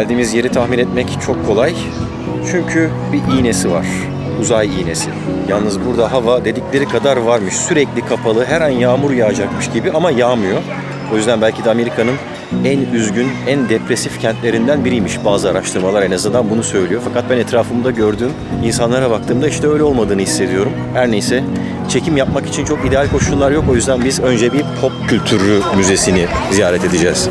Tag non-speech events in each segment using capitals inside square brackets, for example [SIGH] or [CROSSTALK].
Geldiğimiz yeri tahmin etmek çok kolay. Çünkü bir iğnesi var. Uzay iğnesi. Yalnız burada hava dedikleri kadar varmış. Sürekli kapalı, her an yağmur yağacakmış gibi ama yağmıyor. O yüzden belki de Amerika'nın en üzgün, en depresif kentlerinden biriymiş. Bazı araştırmalar en azından bunu söylüyor. Fakat ben etrafımda gördüğüm insanlara baktığımda işte öyle olmadığını hissediyorum. Her neyse çekim yapmak için çok ideal koşullar yok. O yüzden biz önce bir pop kültürü müzesini ziyaret edeceğiz.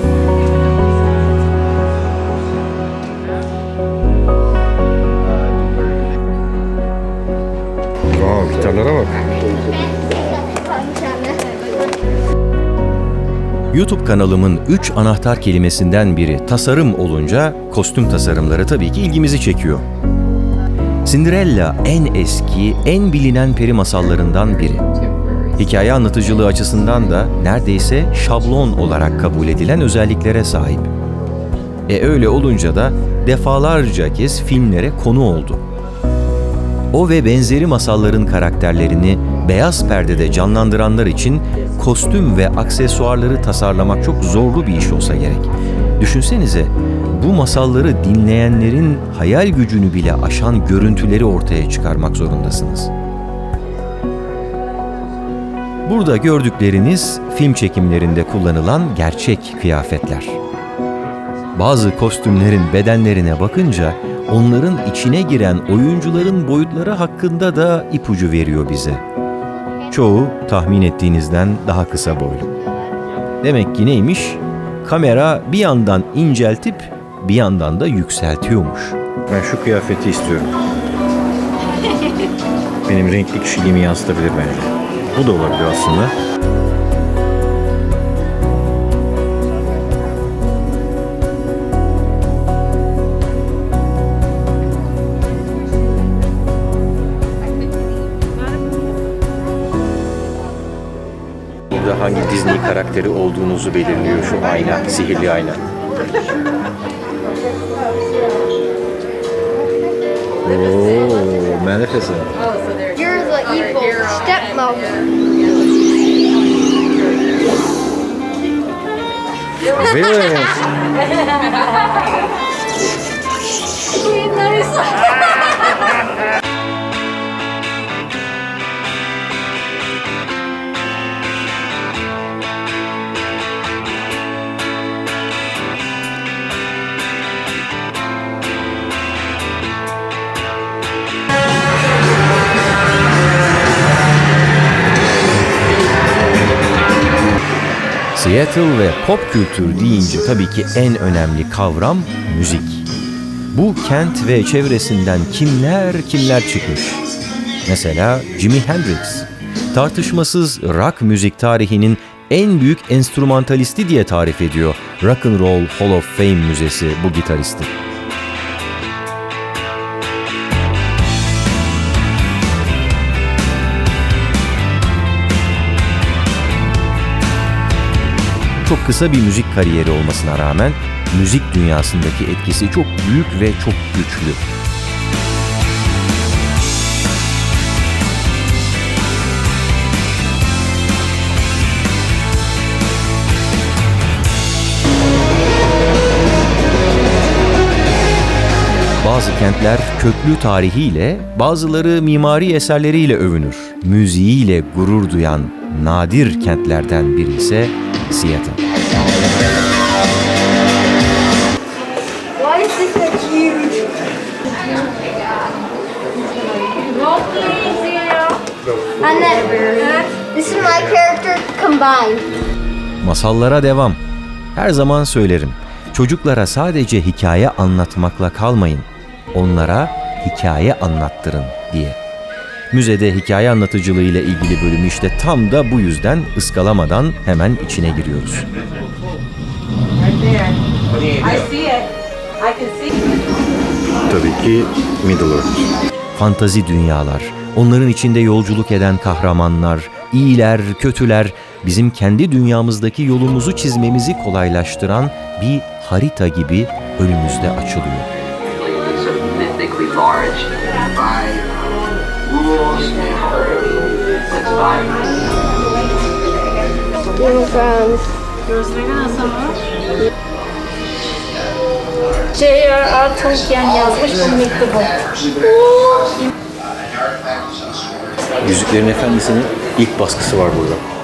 Gitarlara bak. YouTube kanalımın 3 anahtar kelimesinden biri tasarım olunca kostüm tasarımları tabii ki ilgimizi çekiyor. Cinderella en eski, en bilinen peri masallarından biri. Hikaye anlatıcılığı açısından da neredeyse şablon olarak kabul edilen özelliklere sahip. E öyle olunca da defalarca kez filmlere konu oldu. O ve benzeri masalların karakterlerini beyaz perdede canlandıranlar için kostüm ve aksesuarları tasarlamak çok zorlu bir iş olsa gerek. Düşünsenize bu masalları dinleyenlerin hayal gücünü bile aşan görüntüleri ortaya çıkarmak zorundasınız. Burada gördükleriniz film çekimlerinde kullanılan gerçek kıyafetler. Bazı kostümlerin bedenlerine bakınca onların içine giren oyuncuların boyutları hakkında da ipucu veriyor bize. Çoğu tahmin ettiğinizden daha kısa boylu. Demek ki neymiş? Kamera bir yandan inceltip bir yandan da yükseltiyormuş. Ben şu kıyafeti istiyorum. Benim renkli kişiliğimi yansıtabilir bence. Bu da olabilir aslında. Karakteri olduğunuzu belirliyor şu ayna, sihirli ayna. Oo, Maleficent. You're the evil stepmother. [LAUGHS] Really? Seattle ve pop kültür deyince tabii ki en önemli kavram müzik. Bu kent ve çevresinden kimler kimler çıkmış. Mesela Jimi Hendrix. Tartışmasız rock müzik tarihinin en büyük enstrümantalisti diye tarif ediyor Rock and Roll Hall of Fame Müzesi bu gitaristi. Çok kısa bir müzik kariyeri olmasına rağmen müzik dünyasındaki etkisi çok büyük ve çok güçlü. Bazı kentler köklü tarihiyle, bazıları mimari eserleriyle övünür. Müziğiyle gurur duyan nadir kentlerden biri ise Seattle. Why is this so huge? And then this is my character combined. Masallara devam. Her zaman söylerim. Çocuklara sadece hikaye anlatmakla kalmayın. Onlara hikaye anlattırın diye. Müzede hikaye anlatıcılığı ile ilgili bölümü işte tam da bu yüzden ıskalamadan hemen içine giriyoruz. Tabii ki Middle Earth. Fantazi dünyalar, onların içinde yolculuk eden kahramanlar, iyiler, kötüler, bizim kendi dünyamızdaki yolumuzu çizmemizi kolaylaştıran bir harita gibi önümüzde açılıyor. Vibrant. Game of Thrones. J.R.R. Tolkien yazmış bu mektubu. Yüzüklerin Efendisi'nin ilk baskısı var burada.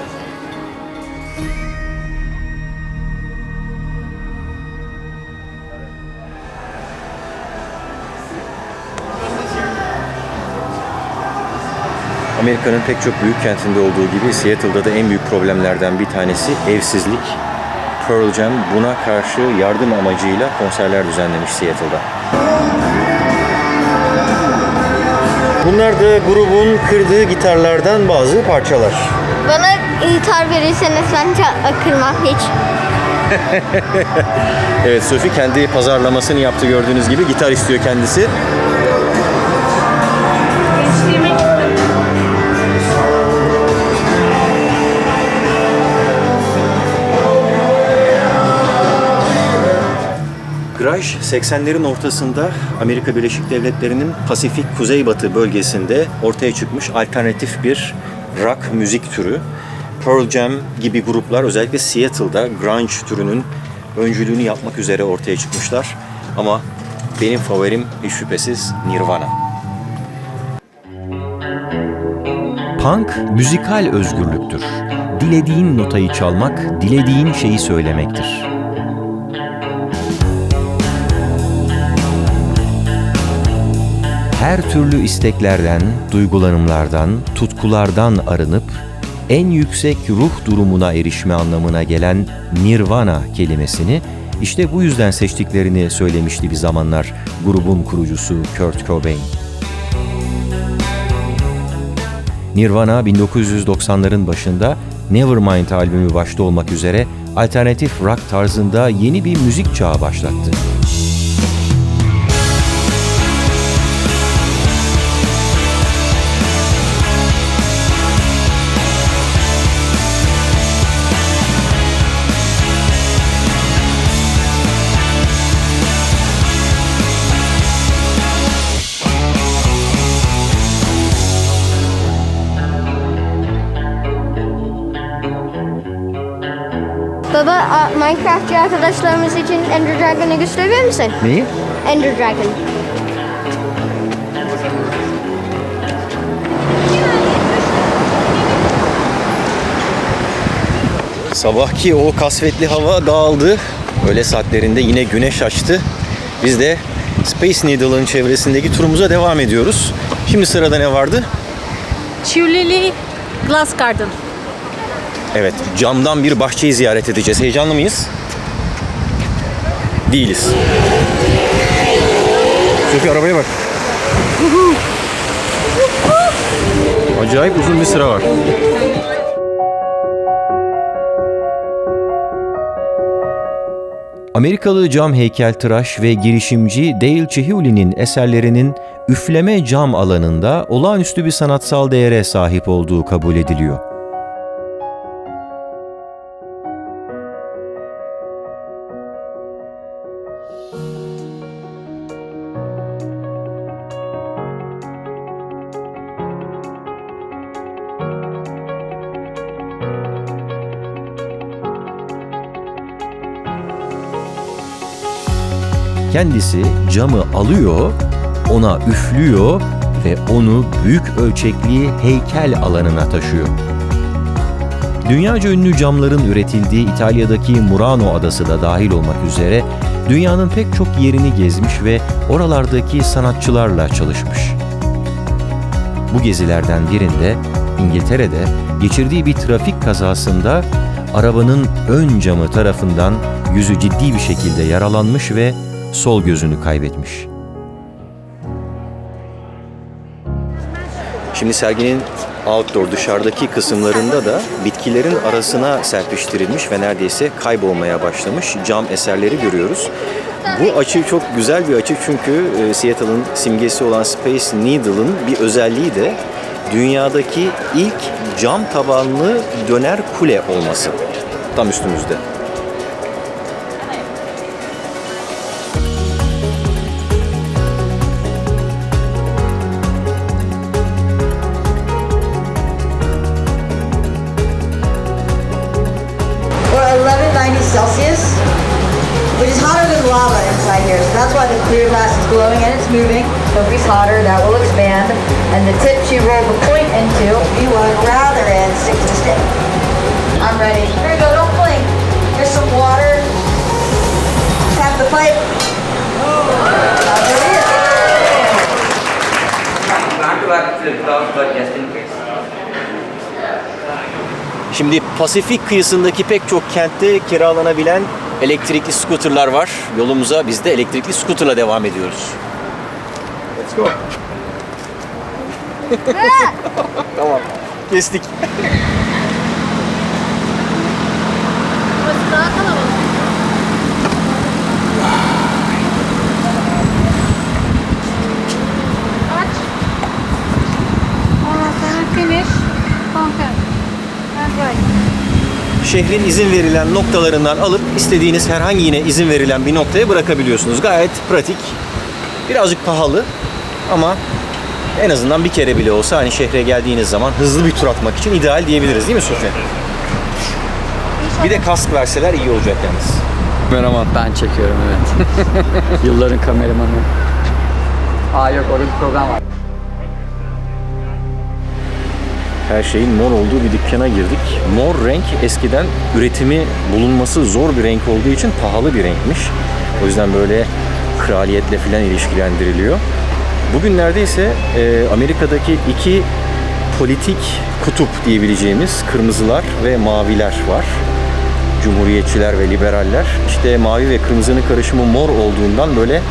Amerika'nın pek çok büyük kentinde olduğu gibi Seattle'da da en büyük problemlerden bir tanesi evsizlik. Pearl Jam buna karşı yardım amacıyla konserler düzenlemiş Seattle'da. Bunlar da grubun kırdığı gitarlardan bazı parçalar. Bana gitar verirseniz ben kırmam hiç. [LAUGHS] Evet Sophie kendi pazarlamasını yaptı gördüğünüz gibi gitar istiyor kendisi. Graj 80'lerin ortasında Amerika Birleşik Devletleri'nin Pasifik Kuzeybatı bölgesinde ortaya çıkmış alternatif bir rock müzik türü. Pearl Jam gibi gruplar özellikle Seattle'da grunge türünün öncülüğünü yapmak üzere ortaya çıkmışlar. Ama benim favorim hiç şüphesiz Nirvana. Punk müzikal özgürlüktür. Dilediğin notayı çalmak, dilediğin şeyi söylemektir. Her türlü isteklerden, duygulanımlardan, tutkulardan arınıp en yüksek ruh durumuna erişme anlamına gelen nirvana kelimesini işte bu yüzden seçtiklerini söylemişti bir zamanlar grubun kurucusu Kurt Cobain. Nirvana 1990'ların başında Nevermind albümü başta olmak üzere alternatif rock tarzında yeni bir müzik çağı başlattı. Minecraftçı arkadaşlarımız için Ender Dragon'ı gösterebilir misin? Neyi? Ender Dragon. Sabahki o kasvetli hava dağıldı. Öğle saatlerinde yine güneş açtı. Biz de Space Needle'ın çevresindeki turumuza devam ediyoruz. Şimdi sırada ne vardı? Chivlili Glass Garden. Evet, camdan bir bahçeyi ziyaret edeceğiz. Heyecanlı mıyız? Değiliz. Sofi arabaya bak. Acayip uzun bir sıra var. Amerikalı cam heykeltıraş ve girişimci Dale Chihuly'nin eserlerinin üfleme cam alanında olağanüstü bir sanatsal değere sahip olduğu kabul ediliyor. Kendisi camı alıyor, ona üflüyor ve onu büyük ölçekli heykel alanına taşıyor. Dünyaca ünlü camların üretildiği İtalya'daki Murano adası da dahil olmak üzere dünyanın pek çok yerini gezmiş ve oralardaki sanatçılarla çalışmış. Bu gezilerden birinde İngiltere'de geçirdiği bir trafik kazasında arabanın ön camı tarafından yüzü ciddi bir şekilde yaralanmış ve sol gözünü kaybetmiş. Şimdi serginin outdoor dışarıdaki kısımlarında da bitkilerin arasına serpiştirilmiş ve neredeyse kaybolmaya başlamış cam eserleri görüyoruz. Bu açı çok güzel bir açı çünkü e, Seattle'ın simgesi olan Space Needle'ın bir özelliği de dünyadaki ilk cam tabanlı döner kule olması. Tam üstümüzde. We're 1190 Celsius. which is hotter than lava inside here. So that's why the clear glass is glowing and it's moving. So if it's hotter, that will expand. And the tips you roll the point into, you to rather it stick to stick. I'm ready. Here we go, don't blink. Here's some water. Tap the pipe. Oh, is. Not to act the clouds, but just in case. Şimdi Pasifik kıyısındaki pek çok kentte kiralanabilen elektrikli scooterlar var. Yolumuza biz de elektrikli scooterla devam ediyoruz. Let's go. [LAUGHS] tamam. Kestik. Burası daha kalabalık. Aç. Ondan sonra finish. Conquer. And right. Şehrin izin verilen noktalarından alıp istediğiniz herhangi yine izin verilen bir noktaya bırakabiliyorsunuz. Gayet pratik. Birazcık pahalı ama en azından bir kere bile olsa hani şehre geldiğiniz zaman hızlı bir tur atmak için ideal diyebiliriz değil mi Sofya? Bir de kask verseler iyi olacak yalnız. Kameraman. Ben çekiyorum evet. [LAUGHS] Yılların kameramanı. Aa yok orada bir program var. Her şeyin mor olduğu bir dükkana girdik. Mor renk eskiden üretimi bulunması zor bir renk olduğu için pahalı bir renkmiş. O yüzden böyle kraliyetle filan ilişkilendiriliyor. Bugünlerde ise e, Amerika'daki iki politik kutup diyebileceğimiz kırmızılar ve maviler var. Cumhuriyetçiler ve liberaller. İşte mavi ve kırmızının karışımı mor olduğundan böyle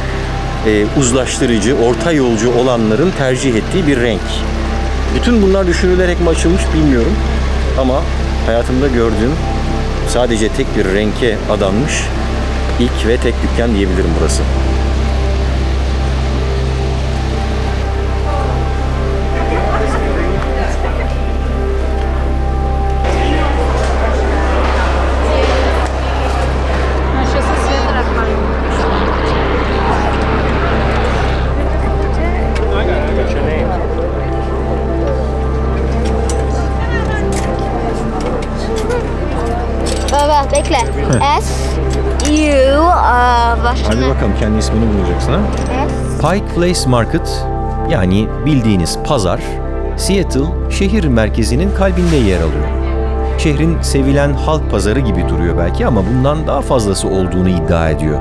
e, uzlaştırıcı, orta yolcu olanların tercih ettiği bir renk. Bütün bunlar düşünülerek mi açılmış bilmiyorum. Ama hayatımda gördüğüm sadece tek bir renke adanmış ilk ve tek dükkan diyebilirim burası. Bakalım kendi ismini bulacaksın ha. Pike Place Market yani bildiğiniz pazar Seattle şehir merkezinin kalbinde yer alıyor. Şehrin sevilen halk pazarı gibi duruyor belki ama bundan daha fazlası olduğunu iddia ediyor.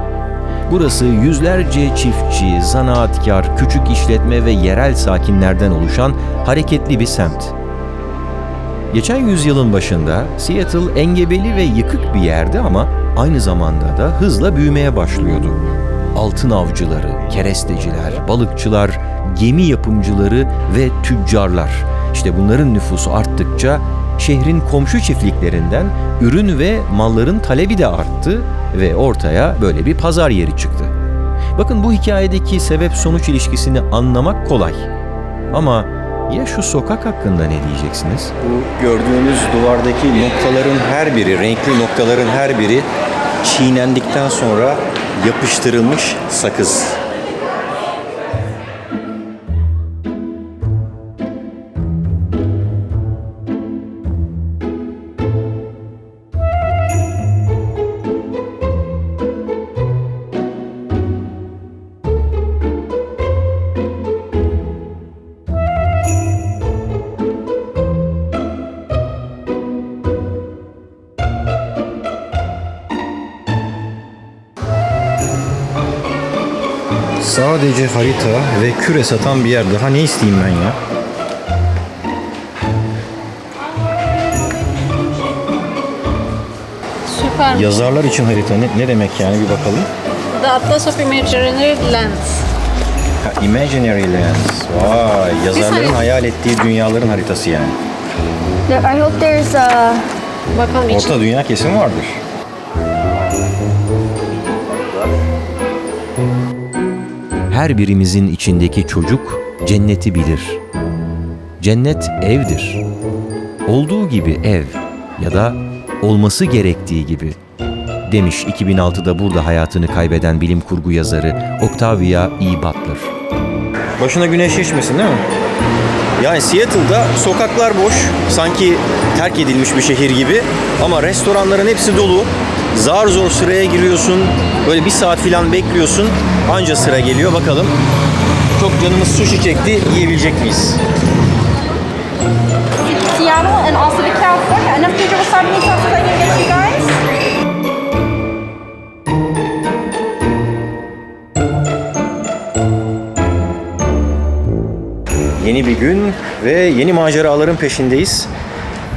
Burası yüzlerce çiftçi, zanaatkar, küçük işletme ve yerel sakinlerden oluşan hareketli bir semt. Geçen yüzyılın başında Seattle engebeli ve yıkık bir yerdi ama aynı zamanda da hızla büyümeye başlıyordu. Altın avcıları, keresteciler, balıkçılar, gemi yapımcıları ve tüccarlar. İşte bunların nüfusu arttıkça şehrin komşu çiftliklerinden ürün ve malların talebi de arttı ve ortaya böyle bir pazar yeri çıktı. Bakın bu hikayedeki sebep sonuç ilişkisini anlamak kolay. Ama ya şu sokak hakkında ne diyeceksiniz? Bu gördüğünüz duvardaki noktaların her biri, renkli noktaların her biri çiğnendikten sonra yapıştırılmış sakız. Sadece harita ve küre satan bir yer. Daha ne isteyeyim ben ya? Süper. Yazarlar için harita ne, ne demek yani bir bakalım. The Atlas of Imaginary Lands. Ha, Imaginary Lands. Vay, yazarların hayal ettiği dünyaların haritası yani. I hope there's a Bakalım için. Orta dünya kesin vardır. Her birimizin içindeki çocuk cenneti bilir. Cennet evdir. Olduğu gibi ev ya da olması gerektiği gibi demiş 2006'da burada hayatını kaybeden bilim kurgu yazarı Octavia E. Butler. Başına güneş geçmesin değil mi? Yani Seattle'da sokaklar boş, sanki terk edilmiş bir şehir gibi ama restoranların hepsi dolu. Zar zor sıraya giriyorsun. Böyle bir saat falan bekliyorsun. Anca sıra geliyor bakalım. Çok canımız sushi çekti. Yiyebilecek miyiz? Seattle and also to California. Wasabi and sauce I can get you guys. Yeni bir gün ve yeni maceraların peşindeyiz.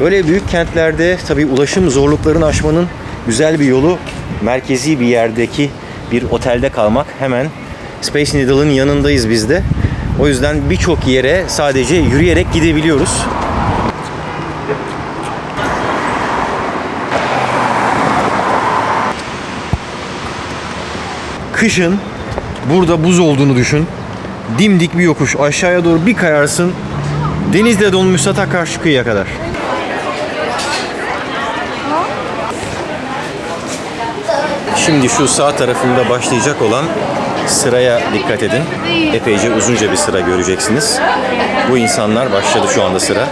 Böyle büyük kentlerde tabii ulaşım zorluklarını aşmanın güzel bir yolu merkezi bir yerdeki bir otelde kalmak. Hemen Space Needle'ın yanındayız biz de. O yüzden birçok yere sadece yürüyerek gidebiliyoruz. Kışın burada buz olduğunu düşün. Dimdik bir yokuş aşağıya doğru bir kayarsın. Denizde donmuşsa ta karşı kıyıya kadar. Şimdi şu sağ tarafında başlayacak olan sıraya dikkat edin. Epeyce uzunca bir sıra göreceksiniz. Bu insanlar başladı şu anda sıra.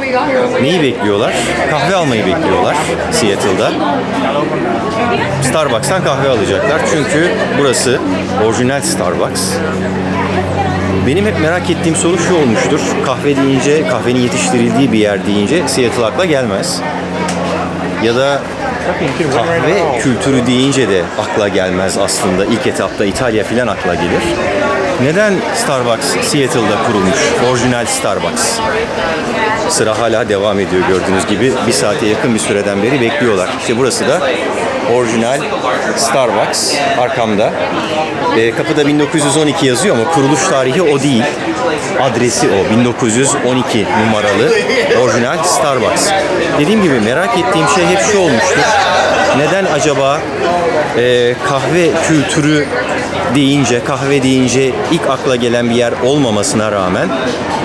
Neyi bekliyorlar? Kahve almayı bekliyorlar Seattle'da. Starbucks'tan kahve alacaklar. Çünkü burası orijinal Starbucks. Benim hep merak ettiğim soru şu olmuştur. Kahve deyince, kahvenin yetiştirildiği bir yer deyince Seattle akla gelmez. Ya da kahve kültürü deyince de akla gelmez aslında. İlk etapta İtalya filan akla gelir. Neden Starbucks Seattle'da kurulmuş? Orijinal Starbucks. Sıra hala devam ediyor gördüğünüz gibi. Bir saate yakın bir süreden beri bekliyorlar. İşte burası da orijinal Starbucks arkamda. Ee, kapıda 1912 yazıyor ama kuruluş tarihi o değil. Adresi o. 1912 numaralı orijinal Starbucks. Dediğim gibi merak ettiğim şey hep şu olmuştur. Neden acaba e, kahve kültürü deyince, kahve deyince ilk akla gelen bir yer olmamasına rağmen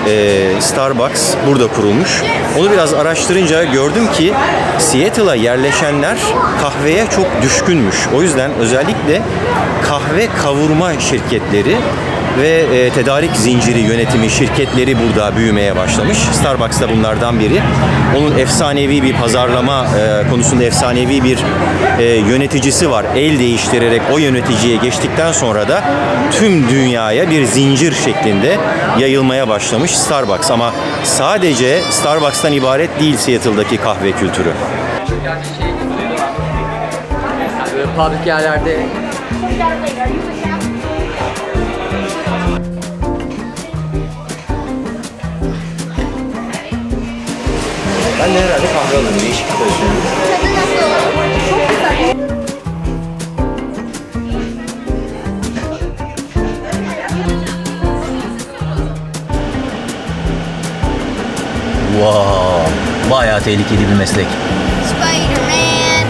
e, Starbucks burada kurulmuş. Onu biraz araştırınca gördüm ki Seattle'a yerleşenler kahveye çok düşkünmüş. O yüzden özellikle kahve kavurma şirketleri ve e, tedarik zinciri yönetimi şirketleri burada büyümeye başlamış. Starbucks da bunlardan biri. Onun efsanevi bir pazarlama e, konusunda efsanevi bir e, yöneticisi var. El değiştirerek o yöneticiye geçtikten sonra da tüm dünyaya bir zincir şeklinde yayılmaya başlamış Starbucks. Ama sadece Starbucks'tan ibaret değil Seattle'daki kahve kültürü. Public yerlerde Ben de herhalde kahve alırım. Değişik bir olsun. Tadı nasıl? Çok güzel. Wow, bayağı tehlikeli bir meslek. Spider-Man.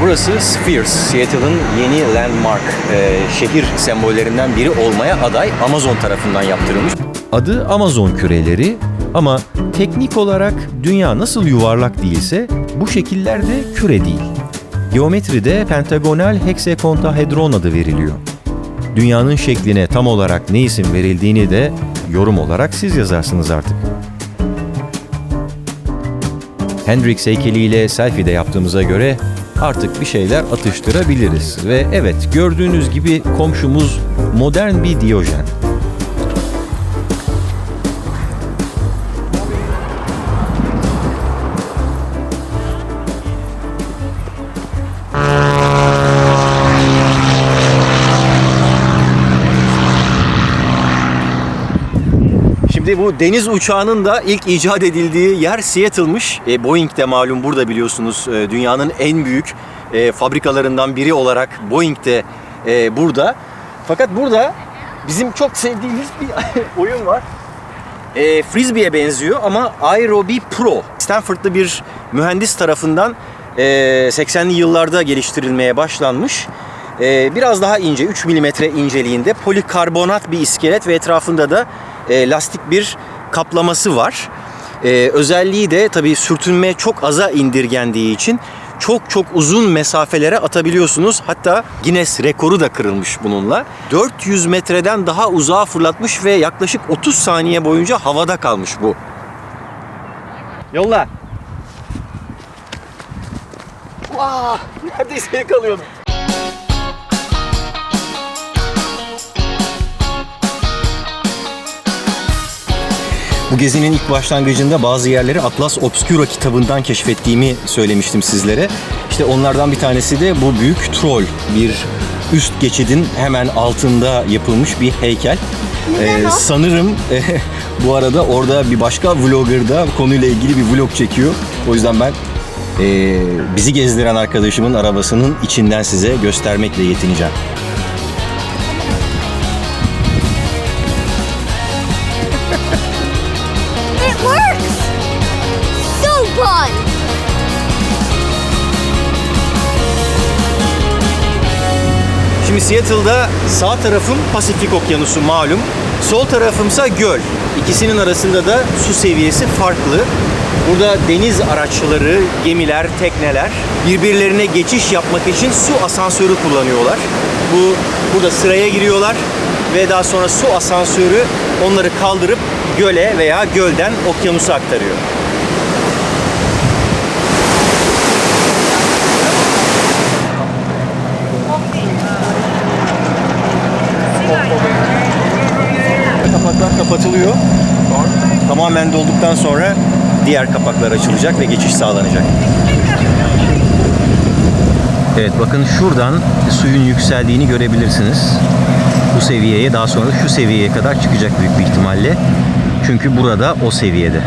Burası Spheres, Seattle'ın yeni landmark, e, şehir sembollerinden biri olmaya aday Amazon tarafından yaptırılmış. Adı Amazon küreleri ama teknik olarak dünya nasıl yuvarlak değilse bu şekiller de küre değil. Geometride pentagonal heksakontahedron adı veriliyor. Dünyanın şekline tam olarak ne isim verildiğini de yorum olarak siz yazarsınız artık. Hendrix heykeliyle selfie de yaptığımıza göre artık bir şeyler atıştırabiliriz. Ve evet gördüğünüz gibi komşumuz modern bir Diyojen. Şimdi bu deniz uçağının da ilk icat edildiği yer Seattle'mış. E, Boeing de malum burada biliyorsunuz e, dünyanın en büyük e, fabrikalarından biri olarak Boeing de e, burada. Fakat burada bizim çok sevdiğimiz bir [LAUGHS] oyun var. E, Frisbee'ye benziyor ama Aerobi Pro. Stanford'lı bir mühendis tarafından e, 80'li yıllarda geliştirilmeye başlanmış. E, biraz daha ince, 3 mm inceliğinde polikarbonat bir iskelet ve etrafında da e, lastik bir kaplaması var. E, özelliği de tabii sürtünme çok aza indirgendiği için çok çok uzun mesafelere atabiliyorsunuz. Hatta Guinness rekoru da kırılmış bununla. 400 metreden daha uzağa fırlatmış ve yaklaşık 30 saniye boyunca havada kalmış bu. Yolla. Aa, neredeyse yakalıyordum. Bu gezinin ilk başlangıcında bazı yerleri Atlas Obscura kitabından keşfettiğimi söylemiştim sizlere. İşte onlardan bir tanesi de bu büyük troll. Bir üst geçidin hemen altında yapılmış bir heykel. Ee, sanırım eh, [LAUGHS] bu arada orada bir başka vlogger da konuyla ilgili bir vlog çekiyor. O yüzden ben eh, bizi gezdiren arkadaşımın arabasının içinden size göstermekle yetineceğim. Şimdi Seattle'da sağ tarafım Pasifik Okyanusu malum. Sol tarafımsa göl. İkisinin arasında da su seviyesi farklı. Burada deniz araçları, gemiler, tekneler birbirlerine geçiş yapmak için su asansörü kullanıyorlar. Bu burada sıraya giriyorlar ve daha sonra su asansörü onları kaldırıp göle veya gölden okyanusa aktarıyor. Kapaklar kapatılıyor. Tamamen dolduktan sonra diğer kapaklar açılacak ve geçiş sağlanacak. Evet bakın şuradan suyun yükseldiğini görebilirsiniz. Bu seviyeye daha sonra şu seviyeye kadar çıkacak büyük bir ihtimalle. Çünkü burada o seviyede.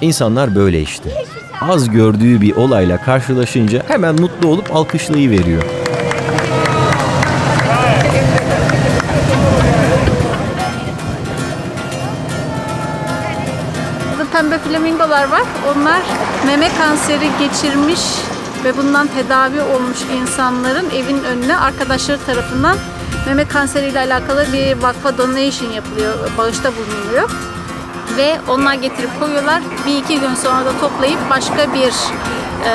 İnsanlar böyle işte. Az gördüğü bir olayla karşılaşınca hemen mutlu olup alkışlayıveriyor. Pembe flamingolar var. Onlar meme kanseri geçirmiş ve bundan tedavi olmuş insanların evin önüne arkadaşları tarafından meme kanseriyle alakalı bir vakfa donation yapılıyor, bağışta bulunuyor. Ve onlar getirip koyuyorlar. Bir iki gün sonra da toplayıp başka bir e,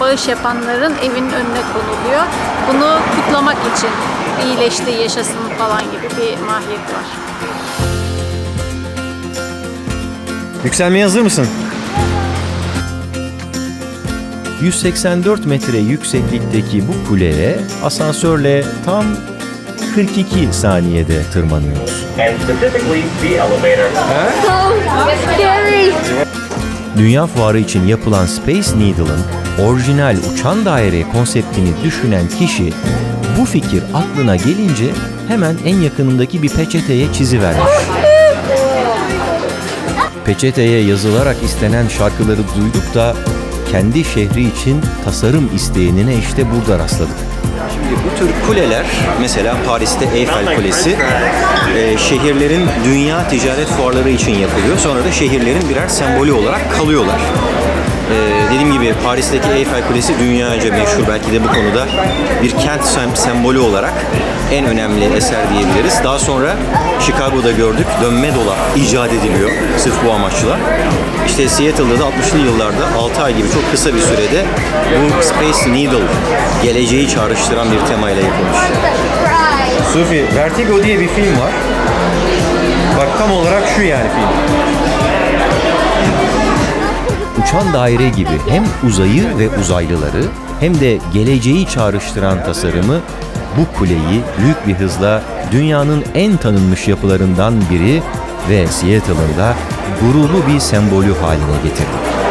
bağış yapanların evinin önüne konuluyor. Bunu kutlamak için iyileşti, yaşasın falan gibi bir mahiyet var. Yükselmeye hazır mısın? 184 metre yükseklikteki bu kuleye asansörle tam 42 saniyede tırmanıyoruz. Dünya fuarı için yapılan Space Needle'ın orijinal uçan daire konseptini düşünen kişi bu fikir aklına gelince hemen en yakınındaki bir peçeteye çizivermiş. Peçeteye yazılarak istenen şarkıları duyduk da kendi şehri için tasarım isteğine işte burada rastladık. Bu tür kuleler, mesela Paris'te Eyfel Kulesi, e, şehirlerin dünya ticaret fuarları için yapılıyor. Sonra da şehirlerin birer sembolü olarak kalıyorlar. E, dediğim gibi Paris'teki Eyfel Kulesi dünyaca meşhur belki de bu konuda bir kent sem- sembolü olarak en önemli eser diyebiliriz. Daha sonra Chicago'da gördük dönme dolap icat ediliyor sırf bu amaçla. İşte Seattle'da da 60'lı yıllarda 6 ay gibi çok kısa bir sürede bu Space Needle geleceği çağrıştıran bir temayla yapılmış. Sufi, Vertigo diye bir film var. Bak tam olarak şu yani film. Uçan daire gibi hem uzayı ve uzaylıları hem de geleceği çağrıştıran tasarımı bu kuleyi büyük bir hızla dünyanın en tanınmış yapılarından biri ve Seattle'ın da gururlu bir sembolü haline getirdi.